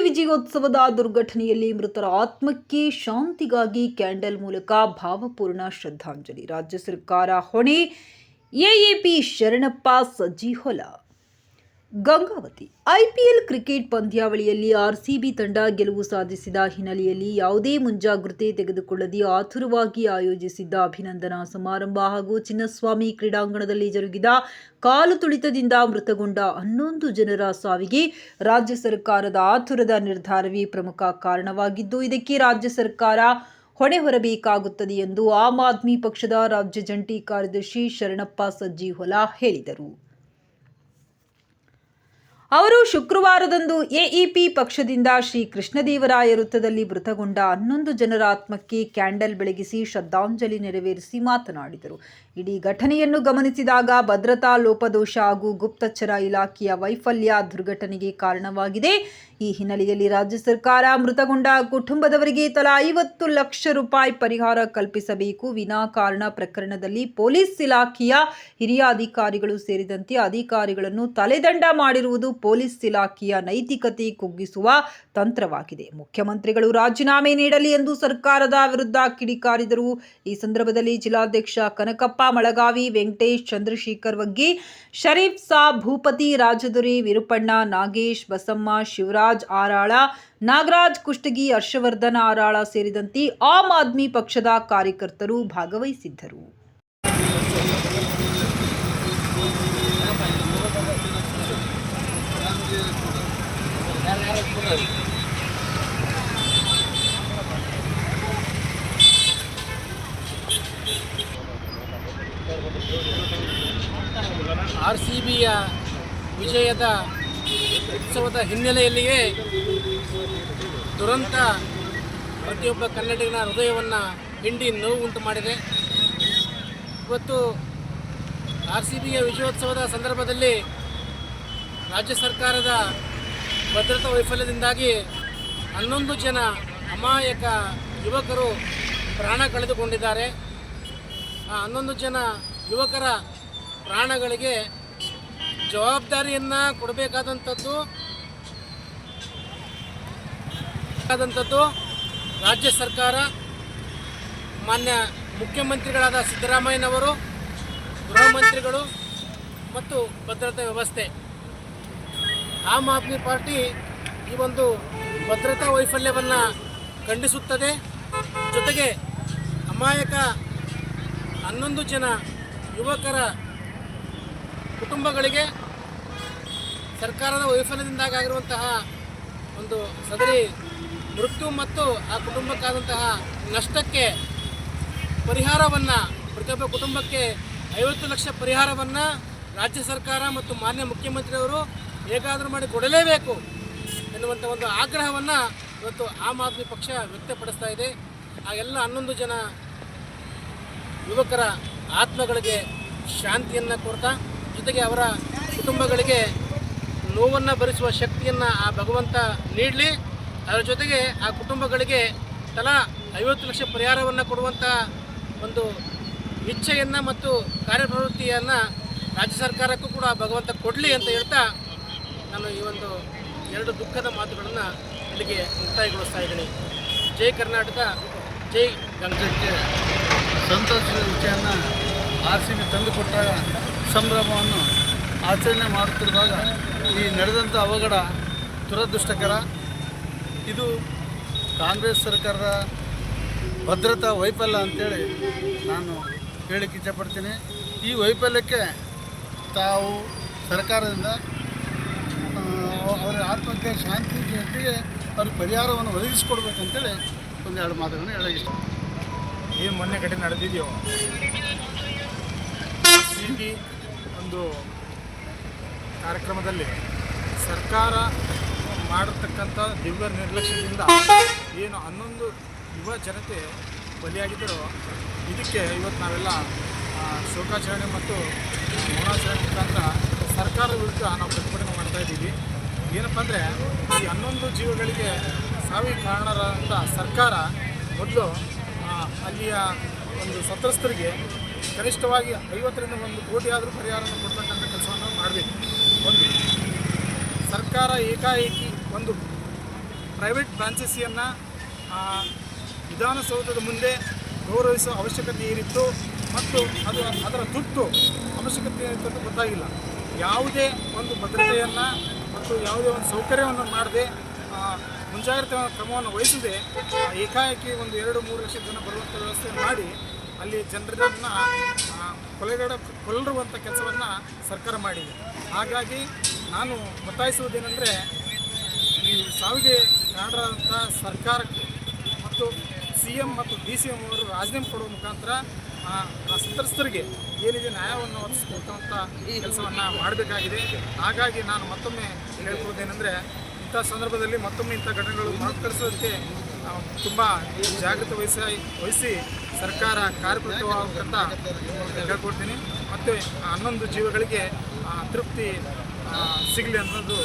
ವಿಜಯೋತ್ಸವದ ದುರ್ಘಟನೆಯಲ್ಲಿ ಮೃತರ ಆತ್ಮಕ್ಕೆ ಶಾಂತಿಗಾಗಿ ಕ್ಯಾಂಡಲ್ ಮೂಲಕ ಭಾವಪೂರ್ಣ ಶ್ರದ್ಧಾಂಜಲಿ. ರಾಜ್ಯ ಸರ್ಕಾರ ಹೊಣೆ. AAP Sharanappa Sajjihola. Gangavati. IPL cricket ಪಂದ್ಯಾವಳಿಯಲ್ಲಿ ಆರ್ಸಿಬಿ ತಂಡ ಗೆಲುವು ಸಾಧಿಸಿದ ಹಿನ್ನೆಲೆಯಲ್ಲಿ ಯಾವುದೇ ಮುಂಜಾಗ್ರತೆ ತೆಗೆದುಕೊಳ್ಳದೆ ಆತುರವಾಗಿ ಆಯೋಜಿಸಿದ್ದ ಅಭಿನಂದನಾ ಸಮಾರಂಭ ಹಾಗೂ ಚಿನ್ನಸ್ವಾಮಿ ಕ್ರೀಡಾಂಗಣದಲ್ಲಿ ಜರುಗಿದ ಕಾಲು ತುಳಿತದಿಂದ ಮೃತಗೊಂಡ ಹನ್ನೊಂದು ಜನರ ಸಾವಿಗೆ ರಾಜ್ಯ ಸರ್ಕಾರದ ಆತುರದ ನಿರ್ಧಾರವೇ ಪ್ರಮುಖ ಕಾರಣವಾಗಿದ್ದು, ಇದಕ್ಕೆ ರಾಜ್ಯ ಸರ್ಕಾರ ಹೊಣೆ ಹೊರಬೇಕಾಗುತ್ತದೆ ಎಂದು ಆಮ್ ಆದ್ಮಿ ಪಕ್ಷದ ರಾಜ್ಯ ಜಂಟಿ ಕಾರ್ಯದರ್ಶಿ ಶರಣಪ್ಪ ಸಜ್ಜಿಹೊಲ ಹೇಳಿದರು. ಅವರು ಶುಕ್ರವಾರದಂದು ಎಇಪಿ ಪಕ್ಷದಿಂದ ಶ್ರೀ ಕೃಷ್ಣದೇವರಾಯ ವೃತ್ತದಲ್ಲಿ ಮೃತಗೊಂಡ ಹನ್ನೊಂದು ಜನರ ಆತ್ಮಕ್ಕೆ ಕ್ಯಾಂಡಲ್ ಬೆಳಗಿಸಿ ಶ್ರದ್ಧಾಂಜಲಿ ನೆರವೇರಿಸಿ ಮಾತನಾಡಿದರು. ಇಡೀ ಘಟನೆಯನ್ನು ಗಮನಿಸಿದಾಗ ಭದ್ರತಾ, ಲೋಪದೋಷ ಹಾಗೂ ಗುಪ್ತಚರ ಇಲಾಖೆಯ ವೈಫಲ್ಯ ದುರ್ಘಟನೆಗೆ ಕಾರಣವಾಗಿದೆ. ಈ ಹಿನ್ನೆಲೆಯಲ್ಲಿ ರಾಜ್ಯ ಸರ್ಕಾರ ಮೃತಗೊಂಡ ಕುಟುಂಬದವರಿಗೆ ತಲಾ ಐವತ್ತು ಲಕ್ಷ ರೂಪಾಯಿ ಪರಿಹಾರ ಕಲ್ಪಿಸಬೇಕು. ವಿನಾಕಾರಣ ಪ್ರಕರಣದಲ್ಲಿ ಪೊಲೀಸ್ ಇಲಾಖೆಯ ಹಿರಿಯ ಅಧಿಕಾರಿಗಳು ಸೇರಿದಂತೆ ಅಧಿಕಾರಿಗಳನ್ನು ತಲೆದಂಡ ಮಾಡಿರುವುದು ಪೊಲೀಸ್ ಇಲಾಖೆಯ ನೈತಿಕತೆ ಕುಗ್ಗಿಸುವ ತಂತ್ರವಾಗಿದೆ. ಮುಖ್ಯಮಂತ್ರಿಗಳು ರಾಜೀನಾಮೆ ನೀಡಲಿ ಎಂದು ಸರ್ಕಾರದ ವಿರುದ್ಧ ಕಿಡಿಕಾರಿದರು. ಈ ಸಂದರ್ಭದಲ್ಲಿ ಜಿಲ್ಲಾಧ್ಯಕ್ಷ ಕನಕಪ್ಪ ಮಳಗಾವಿ, ವೆಂಕಟೇಶ್ ಚಂದ್ರಶೇಖರ್ ವಗ್ಗಿ, ಶರೀಫ್ ಸಾ ಭೂಪತಿ, ರಾಜದುರಿ ವಿರುಪಣ್ಣ ನಾಗೇಶ್ ಬಸಮ್ಮ, ಶಿವರಾಜ್ ಆರಾಳ, ನಾಗರಾಜ್ ಕುಷ್ಟಗಿ, ಹರ್ಷವರ್ಧನ ಆರಾಳ ಸೇರಿದಂತೆ ಆಮ್ ಆದ್ಮಿ ಪಕ್ಷದ ಕಾರ್ಯಕರ್ತರು ಭಾಗವಹಿಸಿದ್ದರು. ಆರ್ ವಿಜಯದ ಉತ್ಸವದ ಹಿನ್ನೆಲೆಯಲ್ಲಿಯೇ ದುರಂತ ಪ್ರತಿಯೊಬ್ಬ ಕನ್ನಡಿಗನ ಹೃದಯವನ್ನು ಹಿಂಡಿ ನೋವು ಉಂಟು ಮಾಡಿದೆ. ಇವತ್ತು ಆರ್ ಸಿ ಬಿಯ ವಿಜಯೋತ್ಸವದ ಸಂದರ್ಭದಲ್ಲಿ ರಾಜ್ಯ ಸರ್ಕಾರದ ಭದ್ರತಾ ವೈಫಲ್ಯದಿಂದಾಗಿ ಹನ್ನೊಂದು ಜನ ಅಮಾಯಕ ಯುವಕರು ಪ್ರಾಣ ಕಳೆದುಕೊಂಡಿದ್ದಾರೆ. ಆ ಹನ್ನೊಂದು ಜನ ಯುವಕರ ಪ್ರಾಣಗಳಿಗೆ ಜವಾಬ್ದಾರಿಯನ್ನು ಕೊಡಬೇಕಾದಂಥದ್ದು, ಆದಂಥದ್ದು ರಾಜ್ಯ ಸರ್ಕಾರ, ಮಾನ್ಯ ಮುಖ್ಯಮಂತ್ರಿಗಳಾದ ಸಿದ್ದರಾಮಯ್ಯನವರು, ಗೃಹ ಮಂತ್ರಿಗಳು ಮತ್ತು ಭದ್ರತಾ ವ್ಯವಸ್ಥೆ. ಆಮ್ ಆದ್ಮಿ ಪಾರ್ಟಿ ಈ ಒಂದು ಭದ್ರತಾ ವೈಫಲ್ಯವನ್ನು ಖಂಡಿಸುತ್ತದೆ. ಜೊತೆಗೆ ಅಮಾಯಕ ಹನ್ನೊಂದು ಜನ ಯುವಕರ ಕುಟುಂಬಗಳಿಗೆ ಸರ್ಕಾರದ ವೈಫಲ್ಯದಿಂದಾಗಿರುವಂತಹ ಒಂದು ಸದರಿ ಮೃತ್ಯು ಮತ್ತು ಆ ಕುಟುಂಬಕ್ಕಾದಂತಹ ನಷ್ಟಕ್ಕೆ ಪರಿಹಾರವನ್ನು, ಪ್ರತಿಯೊಬ್ಬ ಕುಟುಂಬಕ್ಕೆ ಐವತ್ತು ಲಕ್ಷ ಪರಿಹಾರವನ್ನು ರಾಜ್ಯ ಸರ್ಕಾರ ಮತ್ತು ಮಾನ್ಯ ಮುಖ್ಯಮಂತ್ರಿಯವರು ಹೇಗಾದರೂ ಮಾಡಿ ಕೊಡಲೇಬೇಕು ಎನ್ನುವಂಥ ಒಂದು ಆಗ್ರಹವನ್ನು ಇವತ್ತು ಆಮ್ ಆದ್ಮಿ ಪಕ್ಷ ವ್ಯಕ್ತಪಡಿಸ್ತಾ ಇದೆ. ಆ ಎಲ್ಲ ಹನ್ನೊಂದು ಜನ ಯುವಕರ ಆತ್ಮಗಳಿಗೆ ಶಾಂತಿಯನ್ನು ಕೋರ್ತಾ ಜೊತೆಗೆ ಅವರ ಕುಟುಂಬಗಳಿಗೆ ನೋವನ್ನು ಭರಿಸುವ ಶಕ್ತಿಯನ್ನು ಆ ಭಗವಂತ ನೀಡಲಿ. ಅದರ ಜೊತೆಗೆ ಆ ಕುಟುಂಬಗಳಿಗೆ ತಲಾ ಐವತ್ತು ಲಕ್ಷ ಪರಿಹಾರವನ್ನು ಕೊಡುವಂಥ ಒಂದು ಇಚ್ಛೆಯನ್ನು ಮತ್ತು ಕಾರ್ಯಪ್ರವೃತ್ತಿಯನ್ನು ರಾಜ್ಯ ಸರ್ಕಾರಕ್ಕೂ ಕೂಡ ಭಗವಂತ ಕೊಡಲಿ ಅಂತ ಹೇಳ್ತಾ ನಾನು ಈ ಒಂದು ಎರಡು ದುಃಖದ ಮಾತುಗಳನ್ನು ಇಲ್ಲಿಗೆ ಮುಕ್ತಾಯಗೊಳಿಸ್ತಾ ಇದ್ದೀನಿ. ಜೈ ಕರ್ನಾಟಕ, ಜೈ ಗಂಗಾ. ಸಂತೋಷದ ವಿಷಯನ ಆರ್ ಸಿ ಬಿ ಸಂಭ್ರಮವನ್ನು ಆಚರಣೆ ಮಾಡುತ್ತಿರುವಾಗ ಈ ನಡೆದಂಥ ಅವಘಡ ದುರದೃಷ್ಟಕರ. ಇದು ಕಾಂಗ್ರೆಸ್ ಸರ್ಕಾರದ ಭದ್ರತಾ ವೈಫಲ್ಯ ಅಂತೇಳಿ ನಾನು ಹೇಳಿಕ್ಕೆ ಇಚ್ಛಪಡ್ತೀನಿ. ಈ ವೈಫಲ್ಯಕ್ಕೆ ತಾವು ಸರ್ಕಾರದಿಂದ ಅವರ ಆತ್ಮಹತ್ಯೆ ಶಾಂತಿ ಜೊತೆಗೆ ಅವ್ರಿಗೆ ಪರಿಹಾರವನ್ನು ಒದಗಿಸಿಕೊಡ್ಬೇಕಂತೇಳಿ ಒಂದೆರಡು ಮಾತುಗಳನ್ನು ಹೇಳಕ್ಕೆ ಇಷ್ಟ. ಏನು ಮೊನ್ನೆ ಕಡೆ ನಡೆದಿದೆಯೋ? ಸಿ ಟಿ ಒಂದು ಕಾರ್ಯಕ್ರಮದಲ್ಲಿ ಸರ್ಕಾರ ಮಾಡಿರ್ತಕ್ಕಂಥ ದಿವ್ಯ ನಿರ್ಲಕ್ಷ್ಯದಿಂದ ಏನು ಹನ್ನೊಂದು ಯುವ ಜನತೆ ಬಲಿಯಾಗಿದ್ದರೂ ಇದಕ್ಕೆ ಇವತ್ತು ನಾವೆಲ್ಲ ಶೋಕಾಚರಣೆ ಮತ್ತು ಮೌನಾಚರಣೆ ಮುಖಾಂತರ ಸರ್ಕಾರದ ವಿರುದ್ಧ ನಾವು ಪ್ರತಿಭಟನೆ ಮಾಡ್ತಾ ಇದ್ದೀವಿ. ಏನಪ್ಪ ಅಂದರೆ, ಈ ಹನ್ನೊಂದು ಜೀವಗಳಿಗೆ ಸಾವಿಗೆ ಕಾರಣರಾದಂಥ ಸರ್ಕಾರ ಮೊದಲು ಅಲ್ಲಿಯ ಒಂದು ಸಂತ್ರಸ್ತರಿಗೆ ಕನಿಷ್ಠವಾಗಿ ಐವತ್ತರಿಂದ ಒಂದು ಕೋಟಿ ಆದರೂ ಪರಿಹಾರವನ್ನು ಕೊಡ್ತಕ್ಕಂಥ ಕೆಲಸವನ್ನು ಮಾಡಬೇಕು. ಒಂದು, ಸರ್ಕಾರ ಏಕಾಏಕಿ ಒಂದು ಪ್ರೈವೇಟ್ ಫ್ರಾಂಚೈಸಿಯನ್ನು ವಿಧಾನಸೌಧದ ಮುಂದೆ ಗೌರವಿಸುವ ಅವಶ್ಯಕತೆ ಏನಿತ್ತು ಮತ್ತು ಅದು ಅದರ ತುರ್ತು ಅವಶ್ಯಕತೆ ಏನಿತ್ತು ಗೊತ್ತಾಗಿಲ್ಲ. ಯಾವುದೇ ಒಂದು ಭದ್ರತೆಯನ್ನು ಮತ್ತು ಯಾವುದೇ ಒಂದು ಸೌಕರ್ಯವನ್ನು ಮಾಡದೆ ಮುಂಜಾಗ್ರತೆ ಕ್ರಮವನ್ನು ವಹಿಸದೆ ಏಕಾಏಕಿ ಒಂದು ಎರಡು ಮೂರು ಲಕ್ಷ ಜನ ಬರುವಂಥ ವ್ಯವಸ್ಥೆ ಮಾಡಿ ಅಲ್ಲಿ ಜನರನ್ನು ಕೊಲೆಗಡ ಕೊಲ್ಲರುವಂಥ ಕೆಲಸವನ್ನು ಸರ್ಕಾರ ಮಾಡಿದೆ. ಹಾಗಾಗಿ ನಾನು ಒತ್ತಾಯಿಸುವುದೇನೆಂದರೆ, ಈ ಸಾವಿಗೆ ಕಾರಣರಾದಂಥ ಸರ್ಕಾರ ಮತ್ತು ಸಿ ಎಂ ಮತ್ತು ಡಿ ಸಿ ಎಂ ಅವರು ರಾಜೀನಾಮೆ ಕೊಡುವ ಮುಖಾಂತರ, ಆ ಸಂತ್ರಸ್ತರಿಗೆ ಏನಿದೆ ನ್ಯಾಯವನ್ನು ಒದಗಿಸ್ಕೊಳ್ತಂಥ ಕೆಲಸವನ್ನು ಮಾಡಬೇಕಾಗಿದೆ. ಹಾಗಾಗಿ ನಾನು ಮತ್ತೊಮ್ಮೆ ಹೇಳ್ಕೊಳ್ಳೋದೇನೆಂದರೆ ಇಂಥ ಸಂದರ್ಭದಲ್ಲಿ ಮತ್ತೊಮ್ಮೆ ಇಂಥ ಘಟನೆಗಳು ಮರುಕಳಿಸೋದಕ್ಕೆ ತುಂಬ ಜಾಗೃತಿ ವಹಿಸಿ ವಹಿಸಿ ಸರ್ಕಾರ ಕಾರ್ಯಕೃತವಾಗುವಂತ ಹೇಳ್ಕೊಡ್ತೀನಿ. ಮತ್ತು ಹನ್ನೊಂದು ಜೀವಗಳಿಗೆ ತೃಪ್ತಿ ಸಿಗಲಿ ಅನ್ನೋದು